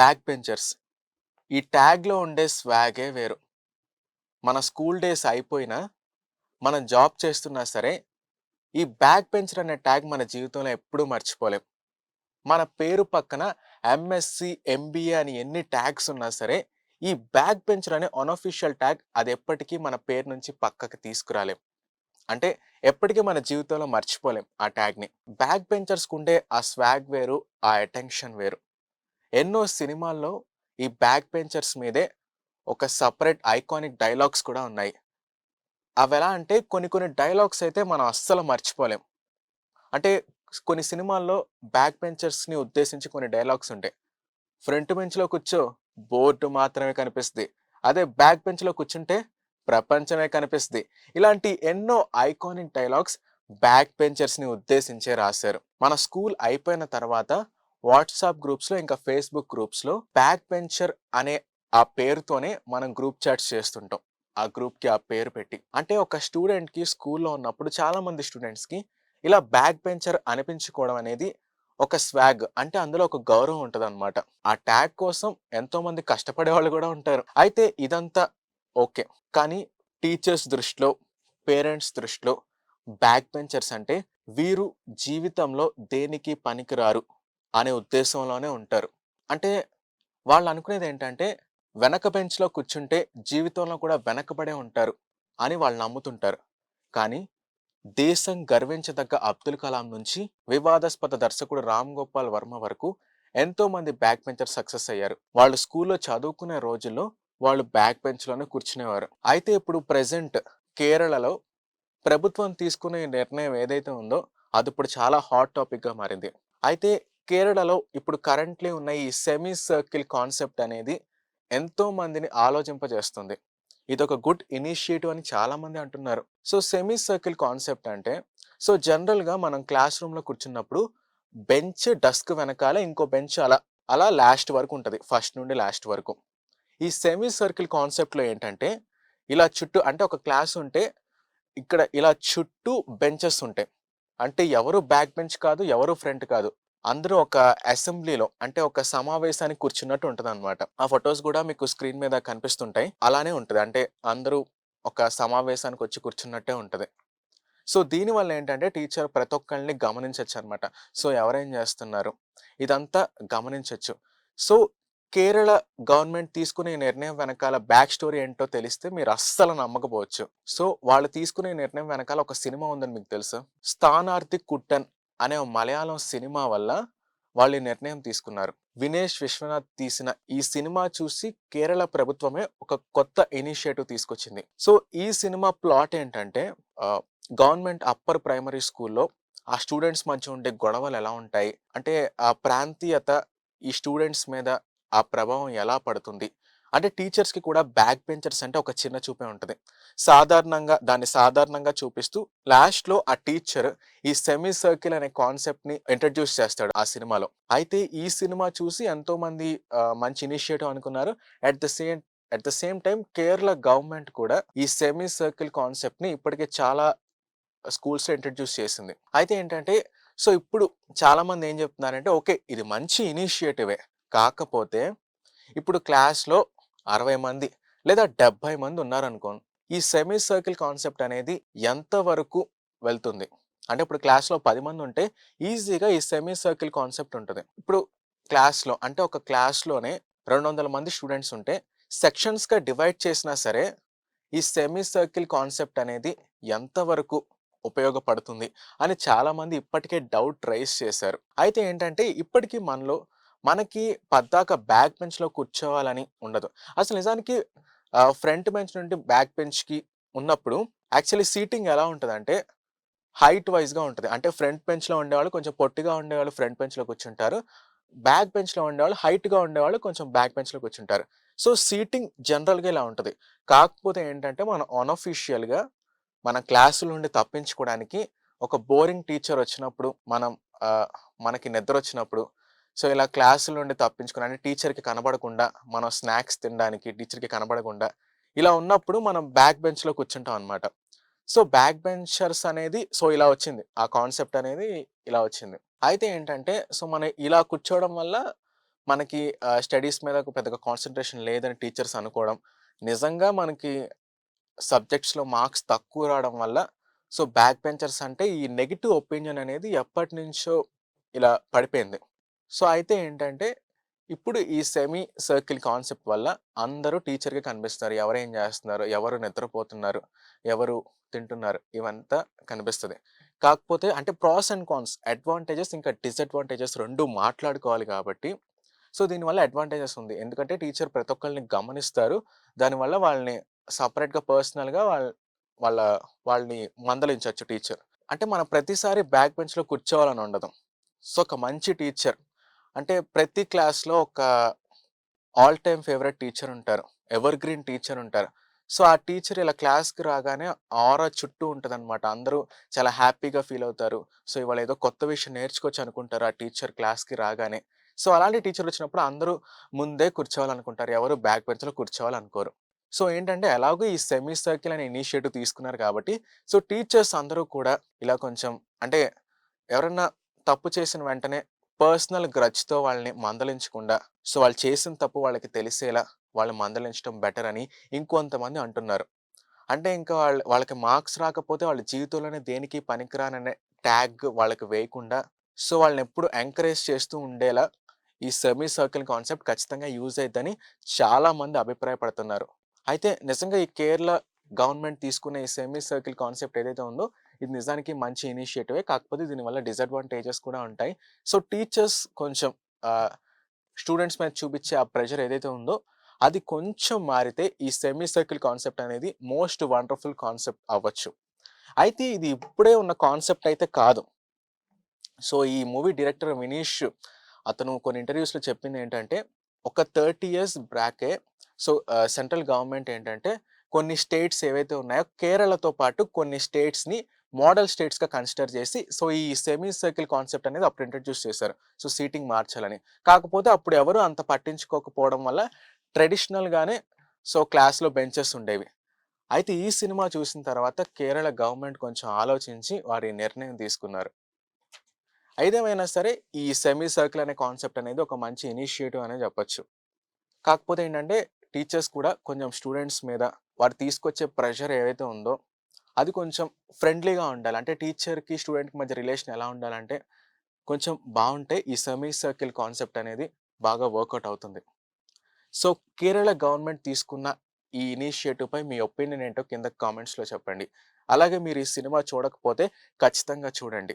Back benchers ఈ ట్యాగ్లో ఉండే స్వాగే వేరు. మన స్కూల్ డేస్ అయిపోయినా మనం జాబ్ చేస్తున్నా సరే ఈ బ్యాక్ బెంచర్ అనే ట్యాగ్ మన జీవితంలో ఎప్పుడూ మర్చిపోలేం. మన పేరు పక్కన ఎంఎస్సి ఎంబీఏ అని ఎన్ని ట్యాగ్స్ ఉన్నా సరే ఈ బ్యాక్ బెంచర్ అనే అన్అఫీషియల్ ట్యాగ్ అది ఎప్పటికీ మన పేరు నుంచి పక్కకి తీసుకురాలేం. అంటే ఎప్పటికీ మన జీవితంలో మర్చిపోలేం ఆ ట్యాగ్ని బ్యాక్ బెంచర్స్కి ఉండే ఆ స్వాగ్ వేరు ఆ అటెన్షన్ వేరు. ఎన్నో సినిమాల్లో ఈ బ్యాక్ బెంచర్స్ మీదే ఒక సపరేట్ ఐకానిక్ డైలాగ్స్ కూడా ఉన్నాయి. అవి ఎలా అంటే కొన్ని కొన్ని డైలాగ్స్ అయితే మనం అస్సలు మర్చిపోలేం. అంటే కొన్ని సినిమాల్లో బ్యాక్ బెంచర్స్ని ఉద్దేశించి కొన్ని డైలాగ్స్ ఉంటాయి. ఫ్రంట్ బెంచ్లో కూర్చో బోర్డు మాత్రమే కనిపిస్తుంది. అదే బ్యాక్ బెంచ్లో కూర్చుంటే ప్రపంచమే కనిపిస్తుంది. ఇలాంటి ఎన్నో ఐకానిక్ డైలాగ్స్ బ్యాక్ బెంచర్స్ని ఉద్దేశించే రాశారు. మన స్కూల్ అయిపోయిన తర్వాత వాట్సాప్ గ్రూప్స్లో ఇంకా ఫేస్బుక్ గ్రూప్స్లో బ్యాక్ బెంచర్ అనే ఆ పేరుతోనే మనం గ్రూప్ చాట్స్ చేస్తుంటాం. ఆ గ్రూప్కి ఆ పేరు పెట్టి. అంటే ఒక స్టూడెంట్కి స్కూల్లో ఉన్నప్పుడు చాలా మంది స్టూడెంట్స్కి ఇలా బ్యాక్ బెంచర్ అనిపించుకోవడం అనేది ఒక స్వాగ్. అంటే అందులో ఒక గౌరవం ఉంటుంది అనమాట ఆ ట్యాగ్ కోసం ఎంతో మంది కష్టపడే వాళ్ళు కూడా ఉంటారు. అయితే ఇదంతా ఓకే. కానీ టీచర్స్ దృష్టిలో పేరెంట్స్ దృష్టిలో బ్యాక్ బెంచర్స్ అంటే వీరు జీవితంలో దేనికి పనికిరారు? అనే ఉద్దేశంలోనే ఉంటారు. అంటే వాళ్ళు అనుకునేది ఏంటంటే వెనక బెంచ్లో కూర్చుంటే జీవితంలో కూడా వెనకబడే ఉంటారు అని వాళ్ళు నమ్ముతుంటారు. కానీ దేశం గర్వించదగ్గ అబ్దుల్ కలాం నుంచి వివాదాస్పద దర్శకుడు రామ్ గోపాల్ వర్మ వరకు ఎంతో మంది బ్యాక్ బెంచర్ సక్సెస్ అయ్యారు. వాళ్ళు స్కూల్లో చదువుకునే రోజుల్లో వాళ్ళు బ్యాక్ బెంచ్లోనే కూర్చునేవారు. అయితే ఇప్పుడు ప్రెసెంట్ కేరళలో ప్రభుత్వం తీసుకునే నిర్ణయం ఏదైతే ఉందో అది ఇప్పుడు చాలా హాట్ టాపిక్గా మారింది. అయితే కేరళలో ఇప్పుడు కరెంట్లీ ఉన్న ఈ సెమీ సర్కిల్ కాన్సెప్ట్ అనేది ఎంతో మందిని ఆలోచింపజేస్తుంది. ఇది ఒక గుడ్ ఇనిషియేటివ్ అని చాలా మంది అంటున్నారు. సో సెమీ సర్కిల్ కాన్సెప్ట్ అంటే సో జనరల్గా మనం క్లాస్ రూమ్లో కూర్చున్నప్పుడు బెంచ్ డస్క్ వెనకాల ఇంకో బెంచ్ అలా అలా లాస్ట్ వరకు ఉంటుంది. ఫస్ట్ నుండి లాస్ట్ వరకు. ఈ సెమీ సర్కిల్ కాన్సెప్ట్లో ఏంటంటే ఇలా చుట్టూ అంటే ఒక క్లాస్ ఉంటే ఇక్కడ ఇలా చుట్టూ బెంచెస్ ఉంటాయి. అంటే ఎవరు బ్యాక్ బెంచ్ కాదు ఎవరు ఫ్రంట్ కాదు. అందరూ ఒక అసెంబ్లీలో అంటే ఒక సమావేశానికి కూర్చున్నట్టు ఉంటుంది అనమాట ఆ ఫొటోస్ కూడా మీకు స్క్రీన్ మీద కనిపిస్తుంటాయి. అలానే ఉంటుంది. అంటే అందరూ ఒక సమావేశానికి వచ్చి కూర్చున్నట్టే ఉంటుంది. సో దీనివల్ల ఏంటంటే టీచర్ ప్రతి ఒక్కరిని గమనించవచ్చు అనమాట సో ఎవరేం చేస్తున్నారు? ఇదంతా గమనించవచ్చు సో కేరళ గవర్నమెంట్ తీసుకునే నిర్ణయం వెనకాల బ్యాక్ స్టోరీ ఏంటో తెలిస్తే మీరు అస్సలు నమ్మకపోవచ్చు. సో వాళ్ళు తీసుకునే నిర్ణయం వెనకాల ఒక సినిమా ఉందని మీకు తెలుసు? స్థానార్థి కుట్టన్ అనే మలయాళం సినిమా వల్ల వాళ్ళు నిర్ణయం తీసుకున్నారు. వినేష్ విశ్వనాథ్ తీసిన ఈ సినిమా చూసి కేరళ ప్రభుత్వమే ఒక కొత్త ఇనిషియేటివ్ తీసుకొచ్చింది. సో ఈ సినిమా ప్లాట్ ఏంటంటే గవర్నమెంట్ అప్పర్ ప్రైమరీ స్కూల్లో ఆ స్టూడెంట్స్ మధ్య ఉండే గొడవలు ఎలా ఉంటాయి? అంటే ఆ ప్రాంతీయత ఈ స్టూడెంట్స్ మీద ఆ ప్రభావం ఎలా పడుతుంది? అంటే టీచర్స్కి కూడా బ్యాక్ బెంచర్స్ అంటే ఒక చిన్న చూపే ఉంటుంది. సాధారణంగా దాన్ని సాధారణంగా చూపిస్తూ లాస్ట్లో ఆ టీచర్ ఈ సెమీ సర్కిల్ అనే కాన్సెప్ట్ని ఇంట్రడ్యూస్ చేస్తాడు ఆ సినిమాలో. అయితే ఈ సినిమా చూసి ఎంతోమంది మంచి ఇనిషియేటివ్ అనుకున్నారు. At the same at the same time Kerala government కూడా ఈ సెమీ సర్కిల్ కాన్సెప్ట్ని ఇప్పటికే చాలా స్కూల్స్లో ఇంట్రడ్యూస్ చేసింది. అయితే ఏంటంటే సో ఇప్పుడు చాలామంది ఏం చెప్తున్నారంటే ఓకే ఇది మంచి ఇనిషియేటివే. కాకపోతే ఇప్పుడు క్లాస్లో అరవై మంది లేదా డెబ్బై మంది ఉన్నారనుకో ఈ సెమీ సర్కిల్ కాన్సెప్ట్ అనేది ఎంతవరకు వెళ్తుంది? అంటే ఇప్పుడు క్లాస్లో పది మంది ఉంటే ఈజీగా ఈ సెమీ సర్కిల్ కాన్సెప్ట్ ఉంటుంది. ఇప్పుడు క్లాస్లో అంటే ఒక క్లాస్లోనే రెండు వందల మంది స్టూడెంట్స్ ఉంటే సెక్షన్స్గా డివైడ్ చేసినా సరే ఈ సెమీ సర్కిల్ కాన్సెప్ట్ అనేది ఎంతవరకు ఉపయోగపడుతుంది అని చాలామంది ఇప్పటికే డౌట్ రైజ్ చేశారు. అయితే ఏంటంటే ఇప్పటికీ మనలో మనకి పద్దాక బ్యాక్ బెంచ్లో కూర్చోవాలని ఉండదు. అసలు నిజానికి ఫ్రంట్ బెంచ్ నుండి బ్యాక్ బెంచ్కి ఉన్నప్పుడు యాక్చువల్లీ సీటింగ్ ఎలా ఉంటుందంటే హైట్ వైజ్గా ఉంటుంది. అంటే ఫ్రంట్ బెంచ్లో ఉండేవాళ్ళు కొంచెం పొట్టిగా ఉండేవాళ్ళు ఫ్రంట్ బెంచ్లో కూర్చుంటారు. బ్యాక్ బెంచ్లో ఉండేవాళ్ళు హైట్గా ఉండేవాళ్ళు కొంచెం బ్యాక్ బెంచ్లో కూర్చుంటారు. సో సీటింగ్ జనరల్గా ఇలా ఉంటుంది. కాకపోతే ఏంటంటే మనం అన్అఫీషియల్గా మన క్లాసుల నుండి తప్పించుకోవడానికి ఒక బోరింగ్ టీచర్ వచ్చినప్పుడు మనం మనకి నిద్ర వచ్చినప్పుడు సో ఇలా క్లాసుల నుండి తప్పించుకుని అంటే టీచర్కి కనబడకుండా మనం స్నాక్స్ తినడానికి టీచర్కి కనబడకుండా ఇలా ఉన్నప్పుడు మనం బ్యాక్ బెంచ్లో కూర్చుంటాం అనమాట సో బ్యాక్ బెంచర్స్ అనేది సో ఇలా వచ్చింది ఆ కాన్సెప్ట్ అనేది ఇలా వచ్చింది అయితే ఏంటంటే సో మనం ఇలా కూర్చోవడం వల్ల మనకి స్టడీస్ మీద పెద్దగా కాన్సన్ట్రేషన్ లేదని టీచర్స్ అనుకోవడం. నిజంగా మనకి సబ్జెక్ట్స్‌లో మార్క్స్ తక్కువ రావడం వల్ల సో, బ్యాక్ బెంచర్స్ అంటే ఈ నెగిటివ్ ఒపీనియన్ అనేది ఎప్పటినుంచో ఇలా పడిపోయింది. సో, అయితే ఏంటంటే ఇప్పుడు ఈ సెమీ సర్కిల్ కాన్సెప్ట్ వల్ల అందరూ టీచర్‌గా కనిపిస్తున్నారు ఎవరేం చేస్తున్నారు ఎవరు నిద్రపోతున్నారు? ఎవరు తింటున్నారు? ఇవంతా కనిపిస్తుంది కాకపోతే అంటే ప్రాస్ అండ్ కాన్స్ అడ్వాంటేజెస్ ఇంకా డిసడ్వాంటేజెస్ రెండు మాట్లాడుకోవాలి కాబట్టి సో, దీనివల్ల అడ్వాంటేజెస్ ఉంది. ఎందుకంటే టీచర్ ప్రతి ఒక్కరిని గమనిస్తారు. దానివల్ల వాళ్ళని సపరేట్గా పర్సనల్‌గా వాళ్ళ వాళ్ళ వాళ్ళని మందలించవచ్చు టీచర్. అంటే మనం ప్రతిసారి బ్యాక్ బెంచ్‌లో కూర్చోవాలని ఉండదు. సో, ఒక మంచి టీచర్ అంటే ప్రతి క్లాస్‌లో ఒక ఆల్ టైమ్ ఫేవరెట్ టీచర్ ఉంటారు. ఎవర్ గ్రీన్ టీచర్ ఉంటారు. సో, ఆ టీచర్ ఇలా క్లాస్‌కి రాగానే ఆరా చుట్టూ ఉంటదనమాట. అందరూ చాలా హ్యాపీగా ఫీల్ అవుతారు. సో, ఇవాళ ఏదో కొత్త విషయం నేర్చుకోవచ్చు అనుకుంటారు ఆ టీచర్ క్లాస్‌కి రాగానే. సో, అలాంటి టీచర్ వచ్చినప్పుడు అందరూ ముందే కూర్చోవాలనుకుంటారు. ఎవరు బ్యాక్ బెంచ్‌లో కూర్చోవాలనుకోరు. సో, ఏంటంటే ఎలాగో ఈ సెమీ సర్కిల్ అనే ఇనిషియేటివ్ తీసుకున్నారు కాబట్టి సో, టీచర్స్ అందరూ కూడా ఇలా కొంచెం అంటే ఎవరన్నా తప్పు చేసిన వెంటనే పర్సనల్ గ్రచ్తో వాళ్ళని మందలించకుండా సో, వాళ్ళు చేసిన తప్పు వాళ్ళకి తెలిసేలా వాళ్ళు మందలించడం బెటర్ అని ఇంకొంతమంది అంటున్నారు. అంటే ఇంకా వాళ్ళ వాళ్ళకి మార్క్స్ రాకపోతే వాళ్ళ జీవితంలోనే దేనికి పనికిరాననే ట్యాగ్ వాళ్ళకి వేయకుండా సో, వాళ్ళని ఎప్పుడు ఎంకరేజ్ చేస్తూ ఉండేలా ఈ సెమీ సర్కిల్ కాన్సెప్ట్ ఖచ్చితంగా యూజ్ అవుతుందని చాలామంది అభిప్రాయపడుతున్నారు. అయితే నిజంగా ఈ కేరళ గవర్నమెంట్ తీసుకునే ఈ సెమీ సర్కిల్ కాన్సెప్ట్ ఏదైతే ఉందో ఇది నిజానికి మంచి ఇనిషియేటివే. కాకపోతే దీనివల్ల డిసడ్వాంటేజెస్ కూడా ఉంటాయి. సో, టీచర్స్ కొంచెం స్టూడెంట్స్ మీద చూపించే ఆ ప్రెషర్ ఏదైతే ఉందో అది కొంచెం మారితే ఈ సెమీ సర్కిల్ కాన్సెప్ట్ అనేది మోస్ట్ వండర్‌ఫుల్ కాన్సెప్ట్ అవ్వచ్చు. అయితే ఇది ఇప్పుడే ఉన్న కాన్సెప్ట్ అయితే కాదు. సో, ఈ మూవీ డైరెక్టర్ వినీష్ అతను కొన్ని ఇంటర్వ్యూస్‌లో చెప్పింది ఏంటంటే ఒక 30 ఇయర్స్ బ్యాకే సో, సెంట్రల్ గవర్నమెంట్ ఏంటంటే కొన్ని స్టేట్స్ ఏవైతే ఉన్నాయో కేరళతో పాటు కొన్ని స్టేట్స్‌ని మోడల్ స్టేట్స్‌గా కన్సిడర్ చేసి సో, ఈ సెమీ సర్కిల్ కాన్సెప్ట్ అనేది అప్పుడు ఇంట్రడ్యూస్ చేశారు. సో, సీటింగ్ మార్చాలని. కాకపోతే అప్పుడు ఎవరు అంత పట్టించుకోకపోవడం వల్ల ట్రెడిషనల్‌గానే సో, క్లాస్‌లో బెంచెస్ ఉండేవి. అయితే ఈ సినిమా చూసిన తర్వాత కేరళ గవర్నమెంట్ కొంచెం ఆలోచించి వారి నిర్ణయం తీసుకున్నారు. ఏదేమైనా సరే ఈ సెమీ సర్కిల్ అనే కాన్సెప్ట్ అనేది ఒక మంచి ఇనిషియేటివ్ అనే చెప్పొచ్చు. కాకపోతే ఏంటంటే టీచర్స్ కూడా కొంచెం స్టూడెంట్స్ మీద వారు తీసుకొచ్చే ప్రెషర్ ఏవైతే ఉందో అది కొంచెం ఫ్రెండ్లీగా ఉండాలి. అంటే టీచర్‌కి, స్టూడెంట్‌కి మధ్య రిలేషన్ ఎలా ఉండాలంటే కొంచెం బాగుంటే ఈ సెమీ సర్కిల్ కాన్సెప్ట్ అనేది బాగా వర్కౌట్ అవుతుంది. సో, కేరళ గవర్నమెంట్ తీసుకున్న ఈ ఇనిషియేటివ్‌పై మీ ఒపీనియన్ ఏంటో కింద కామెంట్స్‌లో చెప్పండి. అలాగే మీరు ఈ సినిమా చూడకపోతే ఖచ్చితంగా చూడండి.